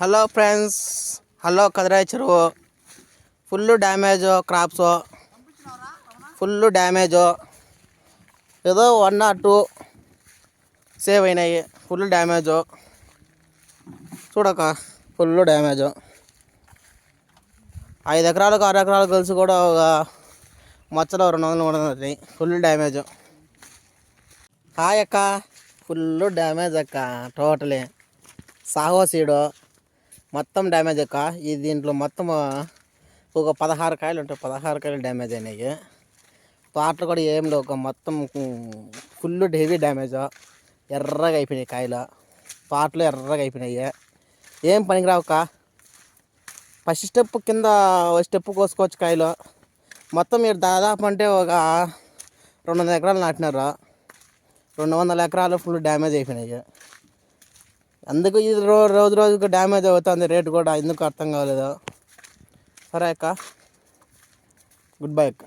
Hello friends hello కదిరాయి చెరువు full damage crops. Full damage. ఏదో వన్ ఆర్ టూ సేవ్ అయినాయి. Full damage. చూడక ఫుల్ డ్యామేజ్. ఐదు ఎకరాలకు ఆరు ఎకరాలు కలిసి కూడా ఒక మచ్చలో రెండు వందలు మూడు వందలు ఫుల్ డ్యామేజ్. హాయ్ అక్క. ఫుల్ డ్యామేజ్ అక్క టోటలీ. సాహో సీడు. మొత్తం డ్యామేజ్ అక్క. ఈ దీంట్లో మొత్తం ఒక పదహారు కాయలు ఉంటాయి. పదహారు కాయలు డ్యామేజ్ అయినాయి. తోటలు కూడా ఏం లేవు మొత్తం ఫుల్ హెవీ డ్యామేజ్. ఎర్రగా అయిపోయినాయి కాయలు. తోటలు ఎర్రగా అయిపోయినాయి. ఏం పనికిరావుక ఫస్ట్ స్టెప్ కింద స్టెప్ కోసుకోవచ్చు కాయలు. మొత్తం మీరు దాదాపు అంటే ఒక రెండు వందల ఎకరాలు నాటినారు. రెండు వందల ఎకరాలు ఫుల్ డ్యామేజ్ అయిపోయినాయి. అందుకు ఇది రో రోజు రోజుకు డ్యామేజ్ అవుతుంది రేటు కూడా. ఎందుకు అర్థం కాలేదు. సరే అక్క. గుడ్ బై అక్క.